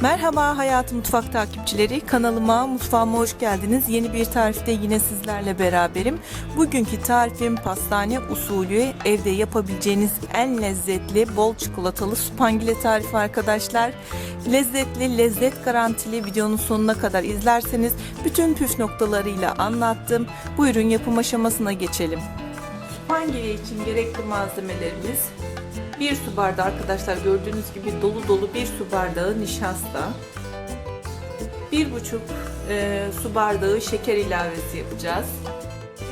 Merhaba Hayat Mutfak takipçileri. Kanalıma, mutfağıma hoş geldiniz. Yeni bir tarifte yine sizlerle beraberim. Bugünkü tarifim pastane usulü evde yapabileceğiniz en lezzetli bol çikolatalı supangile tarifi arkadaşlar. Lezzetli, lezzet garantili videonun sonuna kadar izlerseniz bütün püf noktalarıyla anlattım. Buyurun yapım aşamasına geçelim. Supangile için gerekli malzemelerimiz 1 su bardağı arkadaşlar gördüğünüz gibi dolu dolu 1 su bardağı nişasta. 1,5 e, su bardağı şeker ilavesi yapacağız.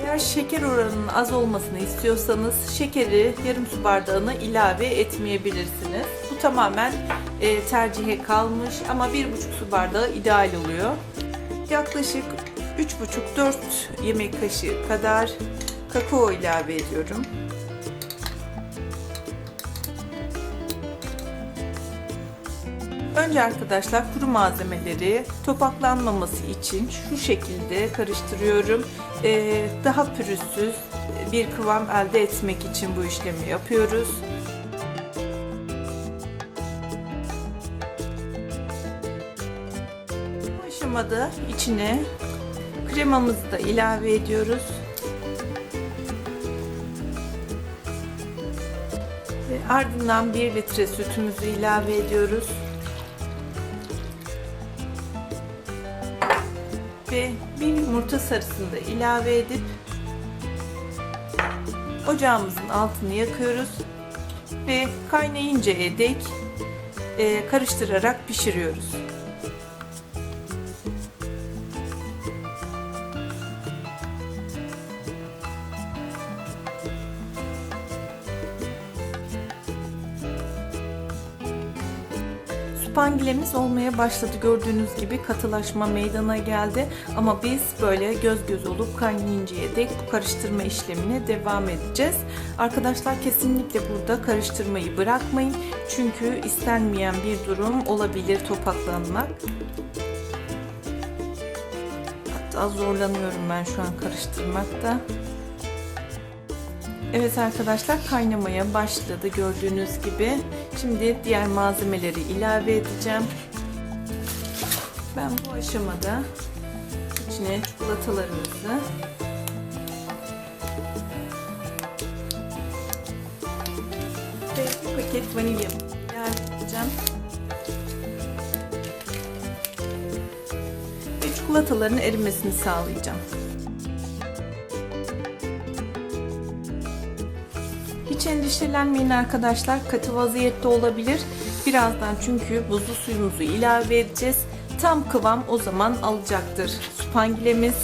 Eğer şeker oranının az olmasını istiyorsanız şekeri yarım su bardağına ilave etmeyebilirsiniz. Bu tamamen e, tercihe kalmış ama 1,5 su bardağı ideal oluyor. Yaklaşık 3,5-4 yemek kaşığı kadar kakao ilave ediyorum. Önce arkadaşlar kuru malzemeleri topaklanmaması için şu şekilde karıştırıyorum. Ee, daha pürüzsüz bir kıvam elde etmek için bu işlemi yapıyoruz. Bu aşamada içine kremamızı da ilave ediyoruz. Ardından 1 litre sütümüzü ilave ediyoruz. Ve bir yumurta sarısını da ilave edip ocağımızın altını yakıyoruz ve kaynayıncaya dek e, karıştırarak pişiriyoruz. Spangilemiz olmaya başladı gördüğünüz gibi katılaşma meydana geldi ama biz böyle göz göz olup kaynayıncaya dek bu karıştırma işlemine devam edeceğiz. Arkadaşlar kesinlikle burada karıştırmayı bırakmayın çünkü istenmeyen bir durum olabilir topaklanmak. Hatta zorlanıyorum ben şu an karıştırmakta. Evet arkadaşlar kaynamaya başladı gördüğünüz gibi. Şimdi diğer malzemeleri ilave edeceğim. Ben bu aşamada içine çikolatalarımızı ve bir paket vanilya ilave edeceğim. Ve çikolataların erimesini sağlayacağım. Hiç endişelenmeyin arkadaşlar. Katı vaziyette olabilir. Birazdan çünkü buzlu suyumuzu ilave edeceğiz. Tam kıvam o zaman alacaktır. Supangilemiz.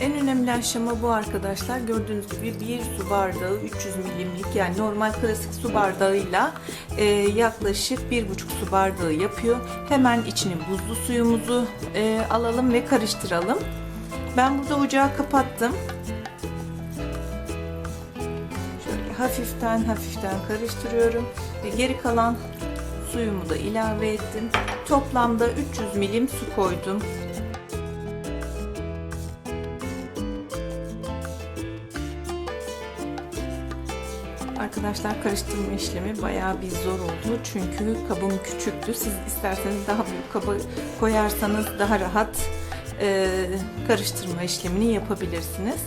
En önemli aşama bu arkadaşlar. Gördüğünüz gibi bir su bardağı 300 milimlik yani normal klasik su bardağıyla e, yaklaşık bir buçuk su bardağı yapıyor. Hemen içine buzlu suyumuzu e, alalım ve karıştıralım. Ben burada ocağı kapattım. Şöyle hafiften hafiften karıştırıyorum ve geri kalan suyumu da ilave ettim. Toplamda 300 milim su koydum. Arkadaşlar karıştırma işlemi bayağı bir zor oldu. Çünkü kabım küçüktü. Siz isterseniz daha büyük kaba koyarsanız daha rahat e, karıştırma işlemini yapabilirsiniz.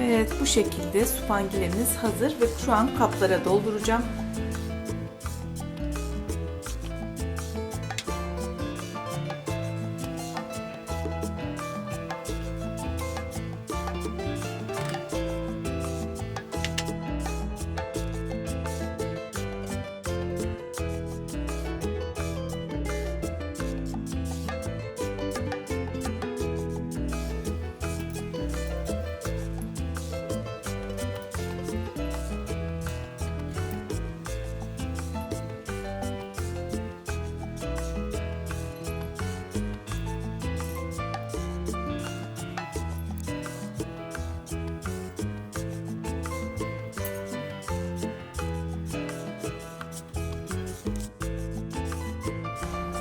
Evet bu şekilde supangilemiz hazır ve şu an kaplara dolduracağım.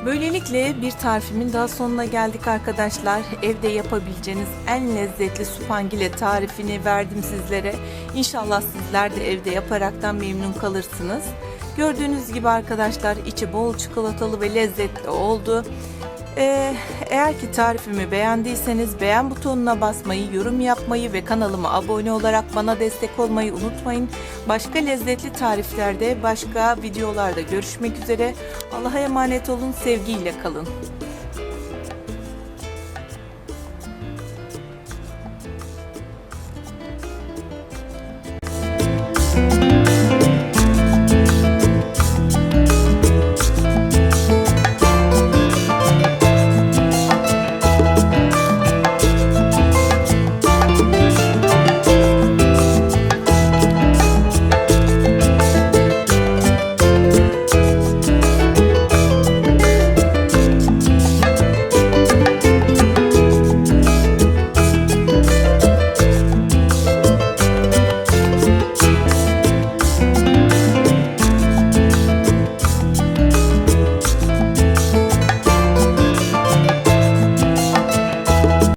Böylelikle bir tarifimin daha sonuna geldik arkadaşlar. Evde yapabileceğiniz en lezzetli supangile tarifini verdim sizlere. İnşallah sizler de evde yaparaktan memnun kalırsınız. Gördüğünüz gibi arkadaşlar içi bol çikolatalı ve lezzetli oldu. Ee, eğer ki tarifimi beğendiyseniz beğen butonuna basmayı, yorum yapmayı ve kanalıma abone olarak bana destek olmayı unutmayın. Başka lezzetli tariflerde, başka videolarda görüşmek üzere. Allah'a emanet olun, sevgiyle kalın.